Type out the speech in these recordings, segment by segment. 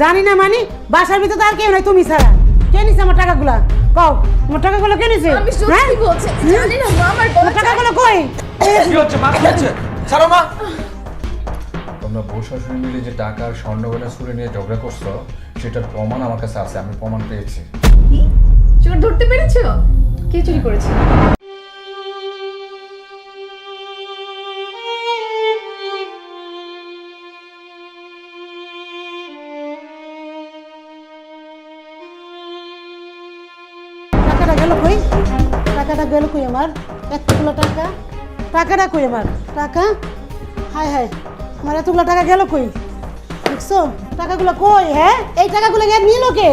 জানি না মানি বাসার ভিতরে আর কেউ নাই তুমি ছাড়া। কে নিছে আমার টাকাগুলা? কও আমার টাকাগুলো কে নিছে? আমি হ্যাঁ? সত্যি বলছি জানি না মা আমার আমার টাকাগুলো কই? কি হচ্ছে মা কি হচ্ছে? ছাড়ো মা। তোমরা বউ শাশুড়ি মিলে যে টাকা আর স্বর্ণগয়না ছুড়ে নিয়ে ঝগড়া করছ সেটার প্রমাণ আমার কাছে আছে আমি প্রমাণ পেয়েছি। কি? চোর ধরতে পেরেছ? কে চুরি করেছে? টাকাটা গেল কই? টাকাটা গেল কই আমার? এতগুলো টাকা। টাকাটা কই আমার? টাকা? হায় হায় আমার এতগুলো টাকা গেল কই? দেখছ? টাকাগুলো কই হ্যাঁ? এই টাকাগুলো গিয়ে নিল কে?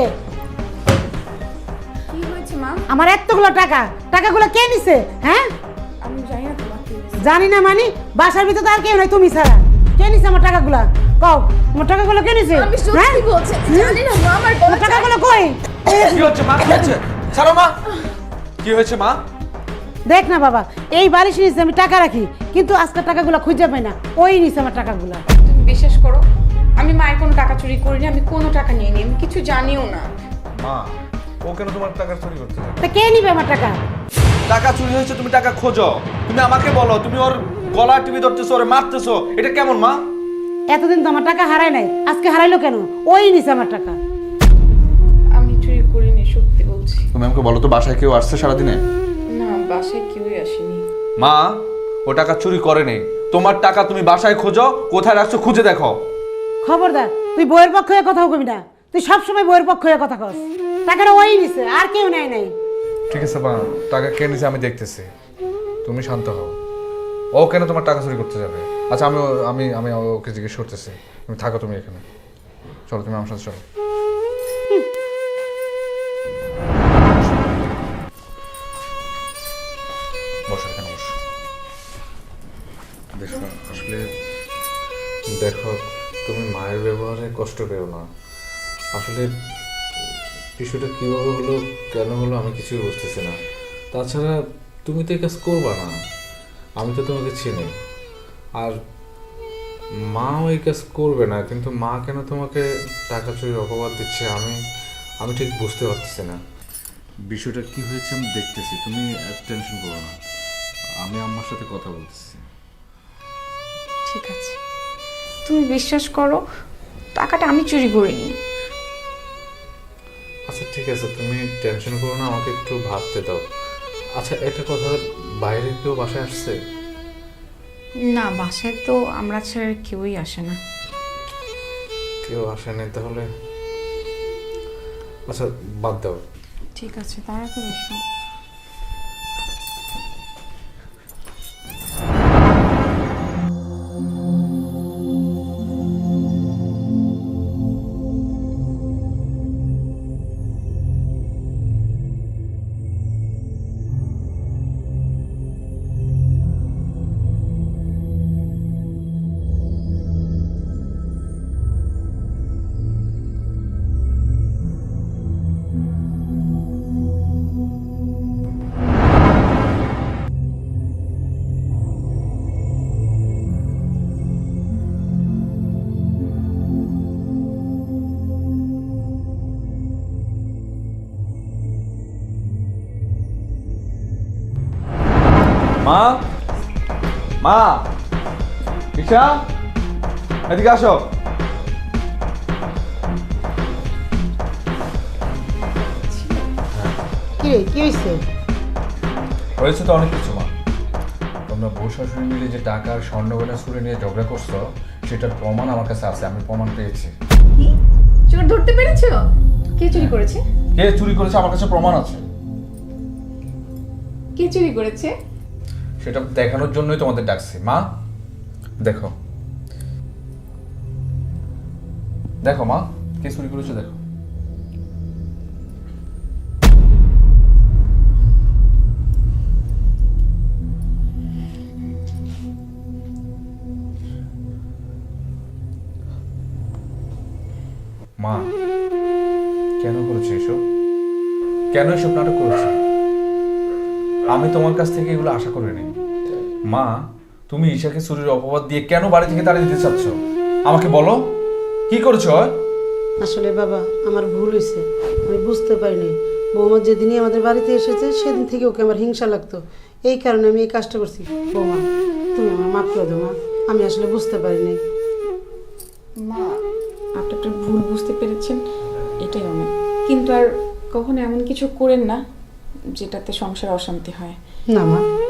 কি হয়েছে মা? আমার এতগুলো টাকা। টাকাগুলো কে নিছে? হ্যাঁ? আমি জানি না তোমার কি হয়েছে। জানি না মানি বাসার ভিতরে তো আর কেউ নাই তুমি ছাড়া। কে নিছে আমার টাকাগুলো? কও আমার টাকাগুলো কে নিছে? আমি হ্যাঁ? সত্যি বলছি জানি না মা আমার আমার টাকাগুলো কই? কি হচ্ছে মা কি হচ্ছে? ছাড়ো মা। কি হয়েছে মা? দেখ না বাবা এই বালিশ নিচে আমি টাকা রাখি কিন্তু আজকের টাকাগুলো খুঁজে পাই না। ওই নিছে আমার টাকাগুলো। তুমি বিশ্বাস করো আমি মায়ের কোনো টাকা চুরি করিনি আমি কোনো টাকা নিইনি আমি কিছু জানিও না। মা ও কেন তোমার টাকা চুরি করতে যাবে তা কে নিবে আমার টাকা? টাকা চুরি হয়েছে তুমি টাকা খোঁজো। তুমি আমাকে বলো তুমি ওর গলা টিভি ধরতেছো ওরে মারতেছো এটা কেমন মা? এতদিন তো আমার টাকা হারায় নাই আজকে হারাইলো কেন? ওই নিছে আমার টাকা। তুমি আমাকে বলো তো বাসায় কেউ আসছে সারাদিনে? না বাসায় কেউই আসেনি। মা ও টাকা চুরি করেনি। তোমার টাকা তুমি বাসায় খোঁজো কোথায় রাখছো খুঁজে দেখো। খবরদার তুই বইয়ের পক্ষ হয়ে কথা কবি না। তুই সবসময় বইয়ের পক্ষ হয়ে কথা কস। টাকাটা ওই নিছে আর কেউ নেয় নাই। ঠিক আছে মা টাকা কে নিছে আমি দেখতেছি। তুমি শান্ত হও। ও কেন তোমার টাকা চুরি করতে যাবে? আচ্ছা আমি ও- আমি আমি ওকে জিজ্ঞেস করতেছি। তুমি থাকো তুমি এখানে। চলো তুমি আমার সাথে চলো। দেখো তুমি মায়ের ব্যবহারে কষ্ট পেও না। আসলে বিষয়টা কীভাবে হলো কেন হলো আমি কিছুই বুঝতেছি না। তাছাড়া তুমি তো এই কাজ করবা না। আমি তো তোমাকে চিনি। আর মাও এই কাজ করবে না কিন্তু মা কেন তোমাকে টাকা চুরির অপবাদ দিচ্ছে আমি আমি ঠিক বুঝতে পারতেছি না। বিষয়টা কি হয়েছে আমি দেখতেছি তুমি টেনশন করো না। আমি আম্মার সাথে কথা বলতেছি। ঠিক আছে। তুমি বিশ্বাস করো টাকাটা আমি চুরি করিনি। আচ্ছা ঠিক আছে তুমি টেনশন করো না আমাকে একটু ভাবতে দাও। আচ্ছা একটা কথা বাইরে কেউ বাসায় আসছে? না বাসায় তো আমরা ছাড়া কেউই আসে না। কেউ আসেনি তাহলে? আচ্ছা বাদ দাও। ঠিক আছে তাড়াতাড়ি এসো। মা মা ঈশা এদিকে আসো। কি রে কি হয়েছে? হয়েছে তো অনেক কিছু মা। তোমরা বউ শাশুড়ি মিলে যে টাকা আর ছুড়ে নিয়ে ঝগড়া করছ সেটার প্রমাণ আমার কাছে আছে আমি প্রমাণ পেয়েছি। কি? চোর ধরতে পেরেছ? কে চুরি করেছে? কে চুরি করেছে আমার কাছে প্রমাণ আছে। কে চুরি করেছে? সেটা দেখানোর জন্যই তোমাদের ডাকছি। মা, দেখো। দেখো, মা, কে চুরি করেছে দেখো। মা, কেন করেছে এসব? কেন এসব নাটক করেছে? আমি তোমার কাছ থেকে এগুলো আশা করিনি মা তুমি ঈশাকে চুরির অপবাদ দিয়ে কেন বাড়ি থেকে তাড়িয়ে দিতে চাচ্ছ? আমাকে বলো। কি করেছ আসলে বাবা আমার ভুল হয়েছে। আমি বুঝতে পারিনি। বৌমা যেদিনই আমাদের বাড়িতে এসেছে সেদিন থেকে ওকে আমার হিংসা লাগতো। এই কারণে আমি এই কাজটা করছি। বৌমা তুমি আমার মাফ করে দাও মা। আমি আসলে বুঝতে পারিনি। মা আপনি একটা ভুল বুঝতে পেরেছেন। এটাই অনেক। কিন্তু আর কখনো এমন কিছু করেন না। যেটাতে সংসার অশান্তি হয়। না মা।